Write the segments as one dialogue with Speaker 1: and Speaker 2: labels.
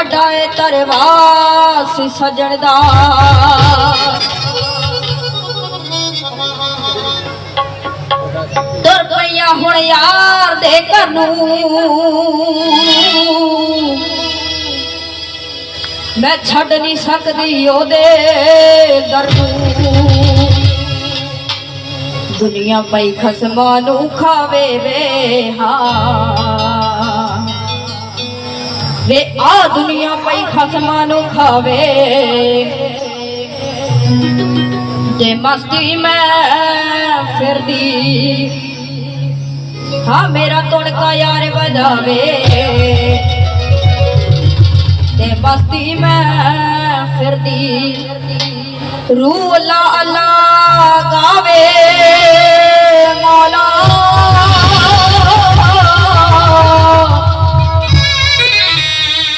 Speaker 1: ਸਾਡਾ ਏ ਤਰਵਾਸ ਸਜਣ ਦਾ। ਤੁਰ ਪਈਆ ਹੁਣ ਯਾਰ ਦੇ ਘਰ ਨੂੰ। ਮੈਂ ਛੱਡ ਨਹੀਂ ਸਕਦੀ ਉਹਦੇ ਦਰ ਨੂੰ। ਦੁਨੀਆ ਪਈ ਖਸਮਾਂ ਨੂੰ ਖਾਵੇ ਵੇ ਹਾਂ। ਵੇ ਆ ਦੁਨੀਆ ਪਈ ਖਸਮਾਂ ਨੂੰ ਖਾਵੇ। ਤੇ ਮਸਤੀ ਮੈਂ ਫਿਰਦੀ, ਹਾਂ ਮੇਰਾ ਤੁਣਕਾ ਯਾਰ ਵਜਾਵੇ। ਤੇ ਮਸਤੀ ਮੈਂ ਫਿਰਦੀ ਰੂ ਅੱਲਾ ਅੱਲਾ ਗਾਵੇ। ਮੌਲਾ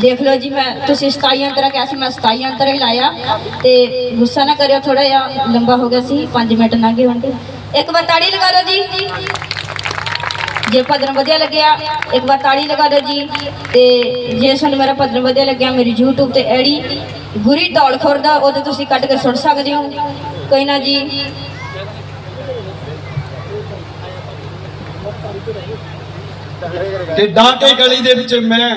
Speaker 1: ਦੇਖ ਲਓ ਜੀ, ਮੈਂ ਤੁਸੀਂ 27 ਅੰਤਰਾ ਕਿਹਾ ਸੀ, ਮੈਂ 27 ਅੰਤਰਾ ਹੀ ਲਾਇਆ ਤੇ ਗੁੱਸਾ ਨਾ ਕਰਿਓ ਥੋੜਾ ਜਿਹਾ ਲੰਬਾ ਹੋ ਗਿਆ ਸੀ 5 ਮਿੰਟ ਲੰਘੇ ਹੋਣਗੇ ਇੱਕ ਵਾਰ ਤਾੜੀ ਲਗਾ ਲਓ ਜੀ। ਜੇ ਭਜਨ ਵਧੀਆ ਲੱਗਿਆ, ਇੱਕ ਵਾਰ ਤਾੜੀ ਲਗਾ ਦਿਓ ਜੀ। ਤੇ ਜੇ ਤੁਹਾਨੂੰ ਮੇਰਾ ਭਜਨ ਵਧੀਆ ਲੱਗਿਆ, ਮੇਰੀ YouTube ਤੇ ਐਡੀ ਗੁਰੀ ਦੌੜ ਖੁਰਦਾ ਉਹਦੇ ਤੁਸੀਂ ਕੱਢ ਕੇ ਸੁਣ ਸਕਦੇ ਹੋ। ਕੋਈ ਨਾ ਜੀ।
Speaker 2: ਤੇ ਡਾਂਕੇ ਗਲੀ ਦੇ ਵਿੱਚ ਮੈਂ,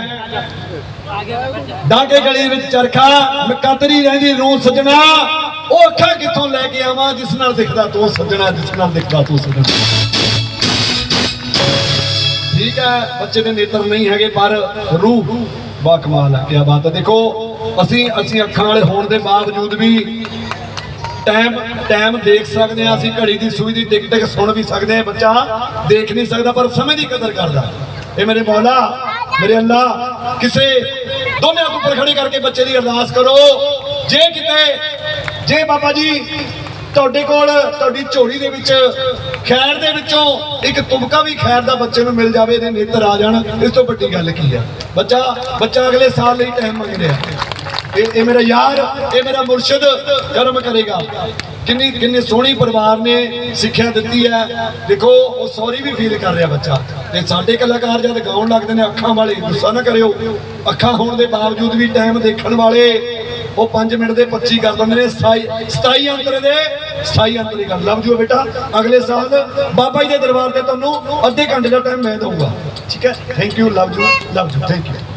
Speaker 2: ਡਾਂਕੇ ਗਲੀ ਦੇ ਵਿੱਚ ਚਰਖਾ ਮਕਤਰੀ ਰਹਿੰਦੀ, ਰੂਹ ਸਜਣਾ। ਉਹ ਅੱਖਾਂ ਕਿੱਥੋਂ ਲੈ ਕੇ ਆਵਾਂ, ਜਿਸ ਨਾਲ ਦਿਖਦਾ ਤੂੰ ਸਜਣਾ, ਜਿਸ ਨਾਲ ਦਿਖਦਾ ਤੂੰ, ਸਜਣਾ। ਹੈ, ਬੱਚੇ ਦੇ ਨੇਤਰ ਨਹੀਂ ਹੈਗੇ, ਪਰ ਰੂਹ ਬਾ ਕਮਾਲ ਹੈ ਕੀ ਬਾਤ ਹੈ। ਦੇਖੋ, ਅਸੀਂ ਅਸੀਂ ਅੱਖਾਂ ਵਾਲੇ ਹੋਣ ਦੇ ਬਾਵਜੂਦ ਵੀ ਟਾਈਮ ਟਾਈਮ ਦੇਖ ਸਕਦੇ ਆ ਅਸੀਂ ਘੜੀ ਦੀ ਸੂਈ ਦੀ ਟਿਕ ਟਿਕ ਸੁਣ ਵੀ ਸਕਦੇ ਆ ਬੱਚਾ ਦੇਖ ਨਹੀਂ ਸਕਦਾ, ਪਰ ਸਮੇਂ ਦੀ ਕਦਰ ਕਰਦਾ। ਇਹ ਮੇਰੇ ਮੌਲਾ, ਮੇਰੇ ਅੱਲਾ, ਕਿਸੇ ਦੋਨੇ ਉੱਪਰ ਖੜੇ ਕਰਕੇ ਬੱਚੇ ਦੀ ਅਰਦਾਸ ਕਰੋ। ਜੇ ਕਿਤੇ, ਜੇ ਬਾਬਾ ਜੀ ਤੁਹਾਡੇ ਕੋਲ ਤੁਹਾਡੀ ਝੋਲੀ ਦੇ ਵਿੱਚ, ਖੈਰ ਦੇ ਵਿੱਚੋਂ ਇੱਕ ਤੁਮਕਾ ਵੀ ਖੈਰ ਦਾ ਬੱਚੇ ਨੂੰ ਮਿਲ ਜਾਵੇ, ਇਹਦੇ ਨੇਤਰ ਆ ਜਾਣ। ਇਸ ਤੋਂ ਵੱਡੀ ਗੱਲ ਕੀ ਆ ਬੱਚਾ ਬੱਚਾ ਅਗਲੇ ਸਾਲ ਲਈ ਟਾਈਮ ਮੰਗ ਰਿਹਾ ਇਹ ਇਹ ਮੇਰਾ ਯਾਰ, ਇਹ ਮੇਰਾ ਮੁਰਸ਼ਿਦ, ਕਰਮ ਕਰੇਗਾ। ਕਿੰਨੀ ਕਿੰਨੀ ਸੋਹਣੀ ਪਰਿਵਾਰ ਨੇ ਸਿੱਖਿਆ ਦਿੱਤੀ ਹੈ। ਦੇਖੋ, ਉਹ ਸੌਰੀ ਵੀ ਫੀਲ ਕਰ ਰਿਹਾ ਬੱਚਾ। ਤੇ ਸਾਡੇ ਕਲਾਕਾਰ ਜਦ ਗਾਉਣ ਲੱਗਦੇ ਨੇ ਅੱਖਾਂ ਵਾਲੇ, ਗੁੱਸਾ ਨਾ ਕਰਿਓ। ਅੱਖਾਂ ਹੋਣ ਦੇ ਬਾਵਜੂਦ ਵੀ ਟਾਈਮ ਦੇਖਣ ਵਾਲੇ ਉਹ 5 ਮਿੰਟ ਦੇ 25 ਕਰ ਦਿੰਦੇ ਨੇ 27 ਅੰਤਰੇ ਦੇ 27 ਅੰਤਰੇ ਕਰ। ਲਵ ਜੂ ਬੇਟਾ, ਅਗਲੇ ਸਾਲ ਬਾਬਾ ਜੀ ਦੇ ਦਰਬਾਰ ਤੇ ਤੁਹਾਨੂੰ ਅੱਧੇ ਘੰਟੇ ਦਾ ਟਾਈਮ ਮੈਂ ਦਊਗਾ। ਠੀਕ ਹੈ? Thank you love you love you thank you